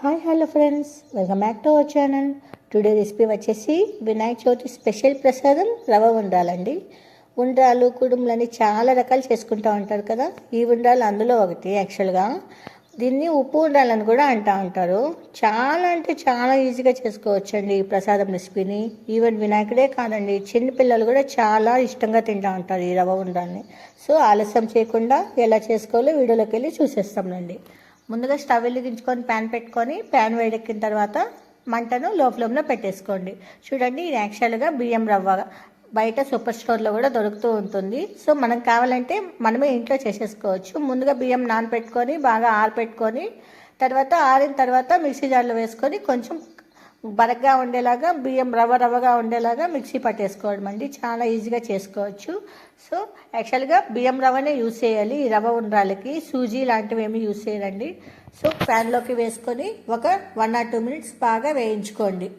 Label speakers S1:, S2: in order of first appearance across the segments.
S1: Hi hello friends welcome back to our channel today recipe వచ్చేసి Vinayaka Chavithi special ప్రసాదం రవ ఉండాలండి. ఉండ్రాలు కుడుములని చాలా రకాలు చేసుకుంటూ ఉంటారు కదా. ఈ ఉండ్రాలు అందులో ఒకటి యాక్చువల్గా దీన్ని ఉప్పు ఉండాలని కూడా అంటూ ఉంటారు. చాలా అంటే చాలా ఈజీగా చేసుకోవచ్చండి ఈ ప్రసాదం రెసిపీని ఈవెన్ వినాయకుడే కాదండి చిన్న పిల్లలు కూడా చాలా ఇష్టంగా తింటూ ఉంటారు ఈ రవ ఉండాలని సో ఆలస్యం చేయకుండా ఎలా చేసుకోవాలో వీడియోలోకి వెళ్ళి చూసేస్తాంనండి ముందుగా స్టవ్ వెలిగించుకొని ప్యాన్ పెట్టుకొని ప్యాన్ వేడెక్కిన తర్వాత మంటను లో ఫ్లేమ్లో పెట్టేసుకోండి. చూడండి ఇది యాక్చువల్గా బియ్యం రవ్వ. బయట సూపర్ స్టోర్లో కూడా దొరుకుతూ ఉంటుంది. సో మనకు కావాలంటే మనమే ఇంట్లో చేసేసుకోవచ్చు. ముందుగా బియ్యం నానపెట్టుకొని బాగా ఆరపెట్టుకొని తర్వాత ఆరిన తర్వాత మిక్సీ జార్లో వేసుకొని కొంచెం బరగ్గా ఉండేలాగా బియ్యం రవ్వ రవ్వగా ఉండేలాగా మిక్సీ పట్టేసుకోవడం అండి. చాలా ఈజీగా చేసుకోవచ్చు. సో యాక్చువల్గా బియ్యం రవ్వనే యూస్ చేయాలి. ఈ రవ్వ ఉండ్రాలకి సూజీ లాంటివి ఏమి యూస్ చేయాలండి సో ప్యాన్లోకి వేసుకొని ఒక వన్ ఆర్ టూ మినిట్స్ బాగా వేయించుకోండి.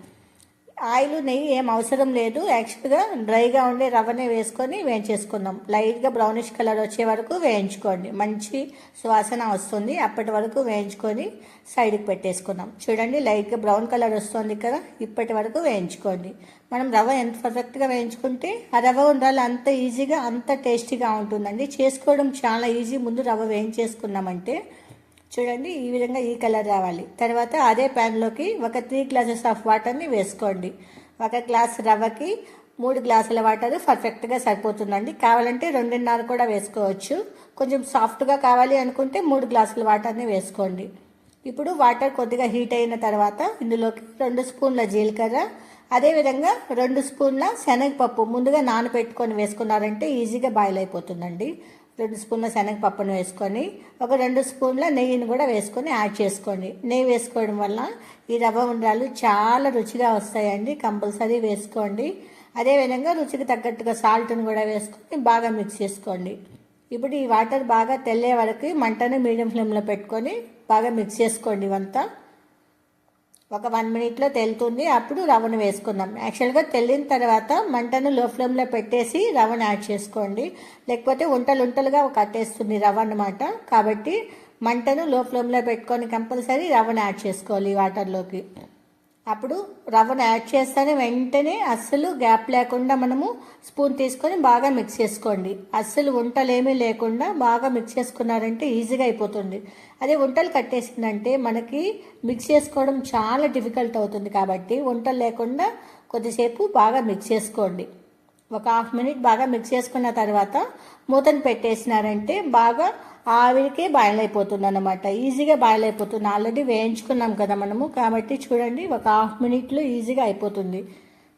S1: ఆయిల్ నెయ్యి ఏం అవసరం లేదు. యాక్చువల్గా డ్రైగా ఉండే రవ్వనే వేసుకొని వేయించేసుకుందాం. లైట్గా బ్రౌనిష్ కలర్ వచ్చే వరకు వేయించుకోండి. మంచి సువాసన వస్తుంది. అప్పటి వరకు వేయించుకొని సైడ్కి పెట్టేసుకుందాం. చూడండి లైట్గా బ్రౌన్ కలర్ వస్తుంది కదా ఇప్పటి వరకు వేయించుకోండి. మనం రవ్వ ఎంత పర్ఫెక్ట్గా వేయించుకుంటే ఆ రవ్వ ఉండాలి అంత ఈజీగా అంత టేస్టీగా ఉంటుందండి. చేసుకోవడం చాలా ఈజీ ముందు రవ్వ వేయించేసుకున్నామంటే చూడండి ఈ విధంగా ఈ కలర్ రావాలి. తర్వాత అదే ప్యాన్లోకి ఒక త్రీ గ్లాసెస్ ఆఫ్ వాటర్ని వేసుకోండి. ఒక గ్లాస్ రవ్వకి మూడు గ్లాసుల వాటర్ పర్ఫెక్ట్గా సరిపోతుందండి. కావాలంటే రెండున్నర కూడా వేసుకోవచ్చు. కొంచెం సాఫ్ట్గా కావాలి అనుకుంటే మూడు గ్లాసుల వాటర్ని వేసుకోండి. ఇప్పుడు వాటర్ కొద్దిగా హీట్ అయిన తర్వాత ఇందులోకి రెండు స్పూన్ల జీలకర్ర అదేవిధంగా రెండు స్పూన్ల శనగపప్పు ముందుగా నానబెట్టుకొని వేసుకున్నారంటే ఈజీగా బాయిల్ అయిపోతుందండి. రెండు స్పూన్ల శనగపప్పును వేసుకొని ఒక రెండు స్పూన్ల నెయ్యిని కూడా వేసుకొని యాడ్ చేసుకోండి. నెయ్యి వేసుకోవడం వల్ల ఈ రవ్వ ఉండ్రాలు చాలా రుచిగా వస్తాయండి. కంపల్సరీ వేసుకోండి. అదేవిధంగా రుచికి తగ్గట్టుగా సాల్ట్ని కూడా వేసుకొని బాగా మిక్స్ చేసుకోండి. ఇప్పుడు ఈ వాటర్ బాగా తెల్లే వరకు మంటను మీడియం ఫ్లేమ్లో పెట్టుకొని బాగా మిక్స్ చేసుకోండి ఇవంతా. ఒక వన్ మినిట్లో తెలుతుంది. అప్పుడు రవ్వను వేసుకుందాం. యాక్చువల్గా తెల్లిన తర్వాత మంటను లో ఫ్లేమ్లో పెట్టేసి రవ్వను యాడ్ చేసుకోండి. లేకపోతే ఉంటలు ఉంటలుగా కట్టేస్తుంది రవ్వ అనమాట కాబట్టి మంటను లో ఫ్లేమ్లో పెట్టుకొని కంపల్సరీ రవ్వను యాడ్ చేసుకోవాలి వాటర్లోకి అప్పుడు రవ్వను యాడ్ చేస్తేనే వెంటనే అస్సలు గ్యాప్ లేకుండా మనము స్పూన్ తీసుకొని బాగా మిక్స్ చేసుకోండి. అస్సలు వంటలేమీ లేకుండా బాగా మిక్స్ చేసుకున్నారంటే ఈజీగా అయిపోతుంది. అదే వంటలు కట్టేసిందంటే మనకి మిక్స్ చేసుకోవడం చాలా డిఫికల్ట్ అవుతుంది కాబట్టి వంటలు లేకుండా కొద్దిసేపు బాగా మిక్స్ చేసుకోండి. ఒక హాఫ్ మినిట్ బాగా మిక్స్ చేసుకున్న తర్వాత మూతను పెట్టేసినారంటే బాగా ఆవిరికే బాయిల్ అయిపోతుంది అనమాట ఈజీగా బాయిల్ అయిపోతుంది. ఆల్రెడీ వేయించుకున్నాం కదా మనము. కాబట్టి చూడండి ఒక హాఫ్ మినిట్లో ఈజీగా అయిపోతుంది.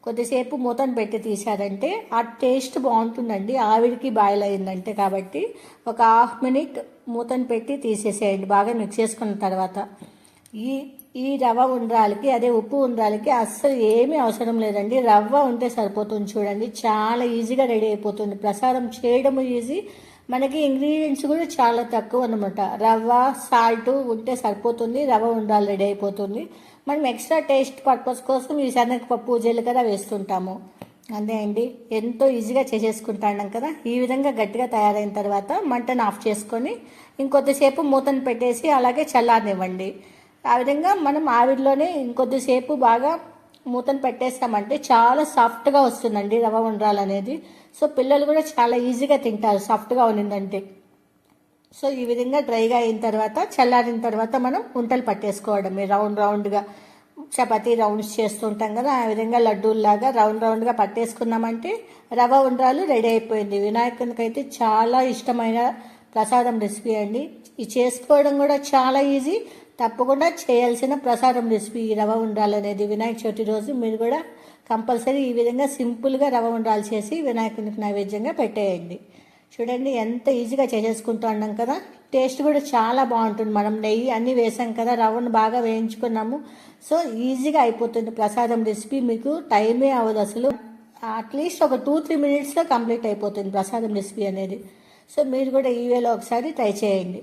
S1: కొద్దిసేపు మూతను పెట్టి తీసారంటే ఆ టేస్ట్ బాగుంటుందండి. ఆవిరికి బాయిల్ అయిందంటే కాబట్టి ఒక హాఫ్ మినిట్ మూతను పెట్టి తీసేసేయండి. బాగా మిక్స్ చేసుకున్న తర్వాత. ఈ ఈ రవ్వ ఉండ్రాలకి అదే ఉప్పు ఉండ్రాలకి అస్సలు ఏమీ అవసరం లేదండి. రవ్వ ఉంటే సరిపోతుంది చూడండి. చాలా ఈజీగా రెడీ అయిపోతుంది. ప్రసాదం చేయడం ఈజీ. మనకి ఇంగ్రీడియంట్స్ కూడా చాలా తక్కువ అనమాట రవ్వ సాల్ట్ ఉంటే సరిపోతుంది. రవ్వ ఉండాలి రెడీ అయిపోతుంది. మనం ఎక్స్ట్రా టేస్ట్ పర్పస్ కోసం ఈ శనగపప్పు జీలకర్ర వేస్తుంటాము. అంతే అండి. ఎంతో ఈజీగా చేసేసుకుంటాం కదా. ఈ విధంగా గట్టిగా తయారైన తర్వాత మంటను ఆఫ్ చేసుకొని ఇంకొద్దిసేపు మూతను పెట్టేసి అలాగే చల్లారనివ్వండి. ఆ విధంగా మనం ఆవిరిలోనే ఇంకొద్దిసేపు బాగా మూతను పెట్టేస్తామంటే చాలా సాఫ్ట్గా వస్తుందండి రవ్వ ఉండ్రాలు అనేది. సో పిల్లలు కూడా చాలా ఈజీగా తింటారు సాఫ్ట్గా ఉన్నిందంటే సో ఈ విధంగా డ్రైగా అయిన తర్వాత చల్లారిన తర్వాత మనం ఉంటలు పట్టేసుకోవడమే. రౌండ్ రౌండ్గా చపాతీ రౌండ్స్ చేస్తుంటాం కదా ఆ విధంగా లడ్డూల్లాగా రౌండ్ రౌండ్గా పట్టేసుకున్నామంటే రవ్వ ఉండ్రాలు రెడీ అయిపోయింది. వినాయకునికి అయితే చాలా ఇష్టమైన ప్రసాదం రెసిపీ అండి. ఇది చేసుకోవడం కూడా చాలా ఈజీ. తప్పకుండా చేయాల్సిన ప్రసాదం రెసిపీ ఈ రవ ఉండాలనేది. వినాయక చవితి రోజు మీరు కూడా కంపల్సరీ ఈ విధంగా సింపుల్గా రవ ఉండాలి చేసి వినాయకునికి నైవేద్యంగా పెట్టేయండి. చూడండి ఎంత ఈజీగా చేసేసుకుంటూ ఉన్నాం కదా. టేస్ట్ కూడా చాలా బాగుంటుంది. మనం నెయ్యి అన్నీ వేసాం కదా రవ్వను బాగా వేయించుకున్నాము. సో ఈజీగా అయిపోతుంది ప్రసాదం రెసిపీ. మీకు టైమే అవ్వదు అసలు. అట్లీస్ట్ ఒక టూ త్రీ మినిట్స్లో కంప్లీట్ అయిపోతుంది ప్రసాదం రెసిపీ అనేది. సో మీరు కూడా ఈ వేలో ఒకసారి ట్రై చేయండి.